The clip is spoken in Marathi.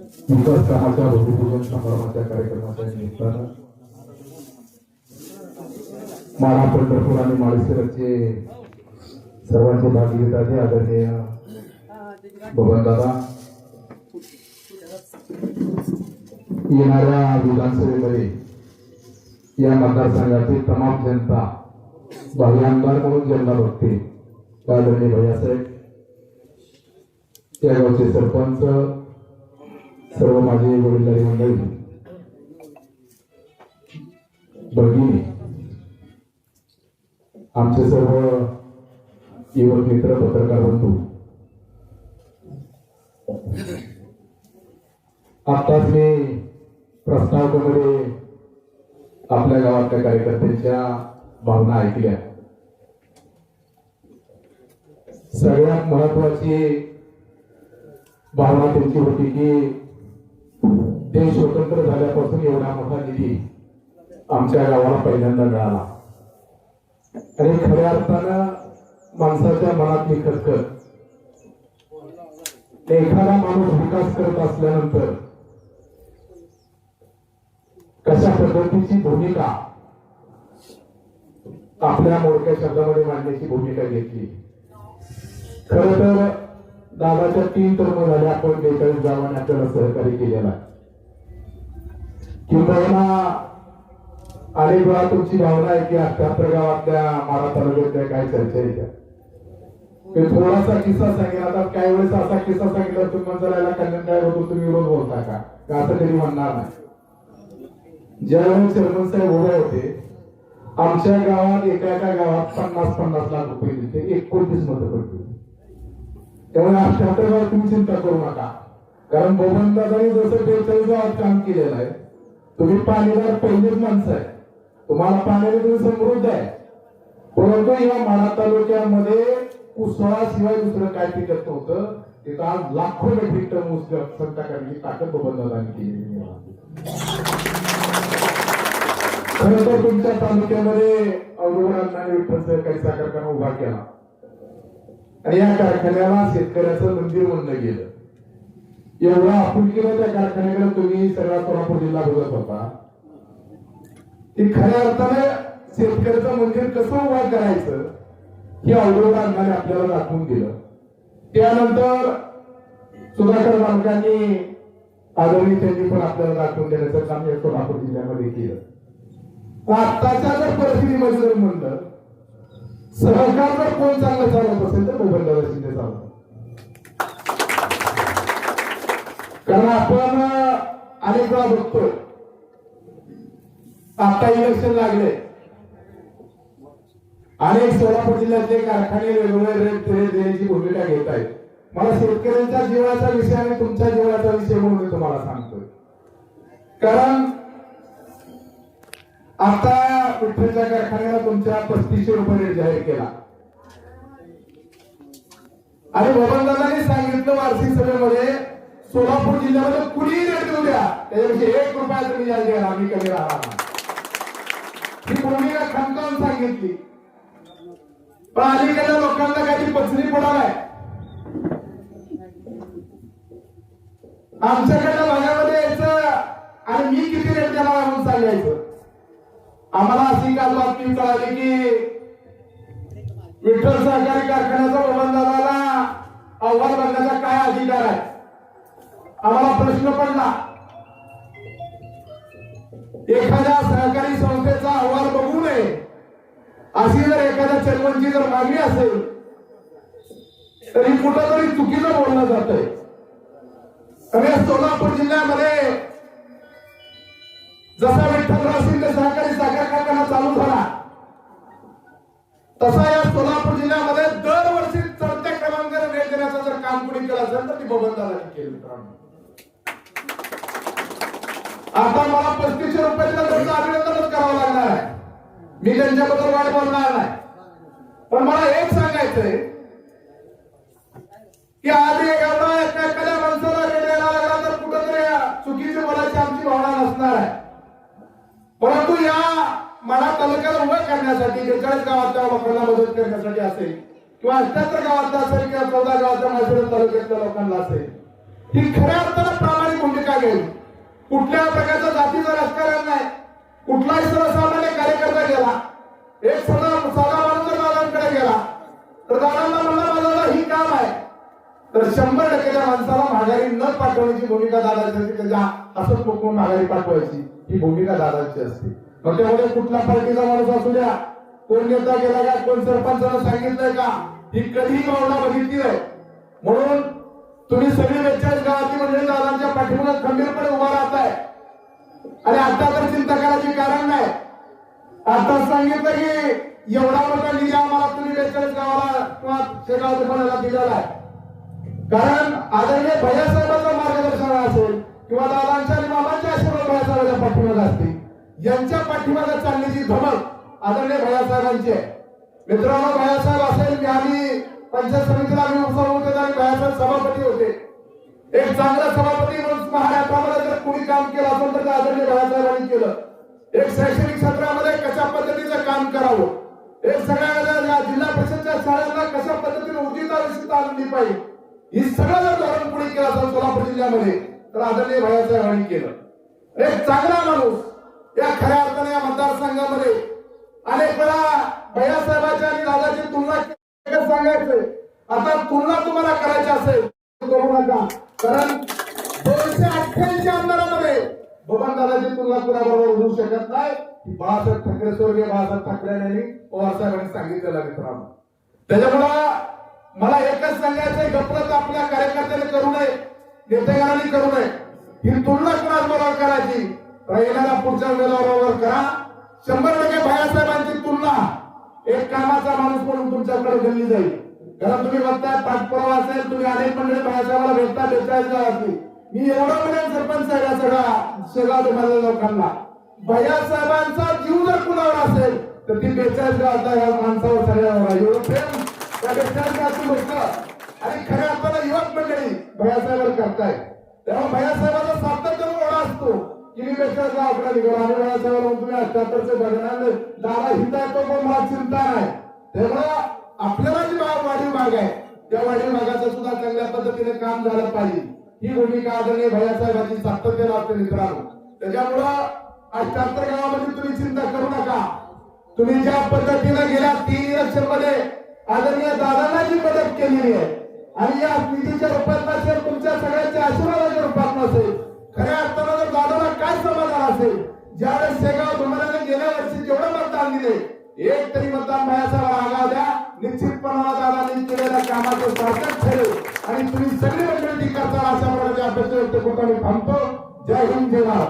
विकास सहाच्या भूमिपूजन समारंभाच्या कार्यक्रमाच्या निमित्तानं माळा पंढरपूर आणि माळेश्वरचे सर्वांचे भाग घेत आहे आदरणीय बबन दादा येणाऱ्या विधानसभेमध्ये या मतदारसंघाची तमाम जनता बाह्य आमदार म्हणून ज्यांना बघते आदरणीय भैयासाहेब या गावचे सरपंच सर्व माझे वडीलधारी मंडळी भगिनी आमचे सर्व युवक मित्र पत्रकार बंधू आत्ताच मी प्रस्तावकामध्ये आपल्या गावातल्या कार्यकर्त्यांच्या भावना ऐकल्या. सगळ्यात महत्वाची भावना त्यांची होती की देश स्वतंत्र झाल्यापासून एवढा मोठा निधी आमच्या गावाला पहिल्यांदा मिळाला. आणि खऱ्या अर्थानं माणसाच्या मनातली खतखत एखादा माणूस विकास करत असल्यानंतर कशा पद्धतीची भूमिका आपल्या मोडक्या शब्दामध्ये मांडण्याची भूमिका घेतली? खर तर दादाच्या तीन टर्म झाल्या आपण बेचाळीस गावाने आपल्याला सहकार्य केलेला आहे. किंबहुना अनेक वेळा तुमची भावना आहे की अठ्याहत्तर गावातल्या मारा तालुक्यातल्या काय चर्चा आहे मी थोडासा किस्सा सांगेल. आता काही वेळेस असा किस्सा सांगितला तुम्ही म्हणता याला कल्याण काय होतो तुम्ही विरोध बोलता का? का असं तरी म्हणणार नाही. ज्यावेळेस चेअरमन साहेब उभे होते आमच्या गावात एका एका गावात पन्नास पन्नास लाख रुपये दिले. एकोणतीस मतं पडली. त्यामुळे अठ्याहत्तर गावात तुम्ही चिंता करू नका. कारण बबन दादानी जसं बेचाळीस गावात काम केलेलं आहे तुम्ही पाणीदार पहिलीच माणसं आहे. तुम्हाला पाण्याने तुम्ही समृद्ध आहे. परंतु या माळा तालुक्यामध्ये उसळाशिवाय दुसरं काय पिकत नव्हतं. तिथं आज लाखो मेट्रिक टन ऊस संता करण्याची ताकद बबन केली खर तर तुमच्या तालुक्यामध्ये औरंगाबाद विठ्ठल सहकारी साखर कारखाना उभा केला. आणि या कारखान्याला शेतकऱ्याचं मंदिर म्हणलं गेलं. एवढा आपुलकीनं त्या कारखान्याकडे तुम्ही सगळा सोलापूर जिल्हा बघत होता. ते खऱ्या अर्थाने शेतकऱ्याचं मंदिर कसं उभा करायचं हे औरंगाबाद अण्णाने आपल्याला दाखवून दिलं. त्यानंतर सुधाकर मालकांनी आदरणी त्यांनी पण आपल्याला दाखवून देण्याचं काम या सोलापूर जिल्ह्यामध्ये केलं. आत्ताच्या जर परिस्थितीमध्ये जर म्हणलं सहकार जर कोण चांगलं चालवत असेल तर मोबाईल शिंदे चालवत कारण आपण अनेक वेळा बघतोय. आता इलेक्शन लागले. अनेक सोलापूर जिल्ह्यातले कारखाने वेगवेगळे रेट देण्याची भूमिका घेत आहेत. मला शेतकऱ्यांच्या जीवाचा विषय आणि तुमच्या जीवाचा विषय म्हणून मी तुम्हाला सांगतोय. कारण आता विठ्ठलच्या कारखान्याला तुमच्या पस्तीसशे रुपये रेट जाहीर केला. आणि बबनदादांनी सांगितलं वार्षिक सभेमध्ये सोलापूर जिल्ह्यामध्ये कुणीही रेट देऊ द्या. त्याच्यापेक्षा एक रुपया तुम्ही जाहीर द्या आम्ही कमी राहणार ही भूमिका खमकावून सांगितली. पण अलीकडल्या लोकांना काही पचनी आहे आमच्याकडल्या भागामध्ये यायचं आणि मी किती रेट देणार म्हणून सांगायचं. आम्हाला अशी काल बातमी कळाली की विठ्ठल सहकारी कारखान्याचा बबनदादाला अहवाल भरण्याचा काय अधिकार आहे? आम्हाला प्रश्न पडला. एखाद्या सहकारी संस्थेचा अहवाल बघू नये. अशी जर एखाद्या चेअरमनची जर मागणी असेल तर ही कुठंतरी चुकीचं बोललं जात आहे सोलापूर जिल्ह्यामध्ये जसा विठ्ठलराव शिंदे सहकारी साखर कारखाना चालू झाला तसा या सोलापूर जिल्ह्यामध्ये दरवर्षी चढत्या क्रमांकाने रेट देण्याचं जर काम कोणी केलं असेल तर ती बबनदारांनी केलं मी त्यांच्याबद्दल वाईट बोलणार नाही. पण मला एक सांगायचंय की आधी एखादा एखाद्या माणसाला रेट लागला तर कुठंतरी चुकीची बोलायची आमची भावना नसणार आहे. परंतु या मला तालुक्याला उभं करण्यासाठी बेचाळीस गावातल्या लोकांना मदत करण्यासाठी असेल किंवा अठ्याहत्तर गावातला असेल किंवा चौदा गावाच्या माझ्या तालुक्यातल्या लोकांना असेल ही खऱ्या अर्थानं प्रामाणिक भूमिका घेईल कुठल्या प्रकारचा जातीचं कुठलाही सर्वसामान्य कार्यकर्ता गेला एक साधा साधा माणूस दादांकडे गेला तर दादांना म्हणला माझा ही काम आहे. तर शंभर टक्के त्या माणसाला माघारी न पाठवण्याची भूमिका दादाची असते त्याच्या असंच पकडून माघारी पाठवायची ही भूमिका दादाची असते. मग त्यामध्ये कुठला पार्टीचा माणूस असू द्या कोण नेता गेला का कोण सरपंचाला सांगितलंय का ही कधीही भावना बघितली आहे म्हणून तुम्ही सगळी बेचाळीस गावाची म्हणजे दादांच्या पाठीमागे खंबीरपणे उभा राहताय. आणि आता तर चिंता करायची कारण नाही. आता सांगितलं की एवढा मोठा निधी आम्हाला तुम्ही बेचाळीस गावाला किंवा शेगाव दुकानाला दिलेला आहे. कारण आदरणीय भैयासाहेबांचं मार्गदर्शन असेल किंवा दादांच्या आणि मामांच्या आशीर्वाद भैयासाहेबांच्या पाठीमागे असतील यांच्या पाठीमागे चालण्याची धमक आदरणीय भैयासाहेबांची आहे. मित्रांनो भैयासाहेब असेल की आम्ही पंचायत समितीला आम्ही उत्सव होते आणि भैयासाहेब सभापती होते. एक चांगला सभापती म्हणून महाराष्ट्रामध्ये जर कुणी काम केलं असेल आदरणीय बाळासाहेबांनी केलं. एक शैक्षणिक क्षेत्रामध्ये कशा पद्धतीचं काम करावं? एक सगळ्या जिल्हा परिषदच्या शाळांना कशा पद्धतीने उर्जिता विशिष्ट आणली पाहिजे? ही सगळं जर धोरण पुढे केलं असेल सोलापूर जिल्ह्यामध्ये तर आदरणीय बाळासाहेबांनी केलं. एक चांगला माणूस या खऱ्या अर्थाने या मतदारसंघामध्ये अनेक वेळा भैयासाहेबांच्या आणि दादाची तुलना सांगायचंय आता तुलना तुम्हाला करायची असेल तर करू नका कारण दोनशे अठ्ठ्याऐंशी आमदारामध्ये बबन दादाची तुलना कुणाबरोबर होऊ शकत नाही. बाळासाहेब ठाकरे स्वर्गीय बाळासाहेब ठाकरे यांनी पवारसाहेबांनी सांगितलेलं मित्रांनो. त्याच्यामुळं मला एकच सांगायचंय गपलत आपल्या कार्यकर्त्याने करू नये नेतेगारांनी करू नये. ही तुलना कुणाबरोबर करायची? तर येणाऱ्या पुढच्या उमेदवाराबरोबर करा. शंभर टक्के बाळासाहेबांची तुलना. एक कामाचा माणूस म्हणून तुमच्याकडे दिली जाईल. कारण तुम्ही बघताय पाठपुरावा असेल तुम्ही अनेक मंडळी भैयासाहेबाला भेटता बेचाळीस असतील मी एवढा म्हणेन सरपंच आहे या सगळ्या शेगाव तुम्हाला लोकांना. भैयासाहेबांचा जीव जर कुणावर असेल तर ती बेचाळीस गावातल्या या माणसावर सगळ्यावर आहे एवढं प्रेम त्या बेचाळीस गावची गोष्ट. आणि खऱ्या आपल्याला युवक मंडळी भैयासाहेबांवर करताय. तेव्हा भैयासाहेबाचा सातत्य एवढा असतो की मी बेचाळीस गावाकडे निघालो. आणि भैयासाहेबाला म्हणून तुम्ही अठ्याहत्तरचे बघणार दादा हिता येतो पण मला चिंता नाही. तेव्हा आपल्याला जी वाढीव भाग आहे त्या वाढीव भागाचं सुद्धा चांगल्या पद्धतीने काम झालं पाहिजे. ही भूमिका आदरणीय भैयासाहेबांची सातत्यानं असते मित्रांनो. त्याच्यामुळं अठ्याहत्तर गावामध्ये तुम्ही चिंता करू नका. तुम्ही ज्या पद्धतीनं गेल्या तीन इलेक्शनमध्ये आदरणीय दादांना जी मदत केलेली आहे. आणि या निधीच्या रूपात नसेल तुमच्या सगळ्यांच्या आशीर्वादाच्या रूपात नसेल खऱ्या अर्थानं जर दादाला काय समाधान असेल? ज्यावेळेस शेगाव तुम्हाला गेल्या वर्षी जेवढं मतदान दिले एक तरी मतदान भयाचा आगाव द्या. निश्चितपणाला दादांनी केलेल्या कामाचं सार्थक ठरेल आणि तुम्ही सगळी मंडळी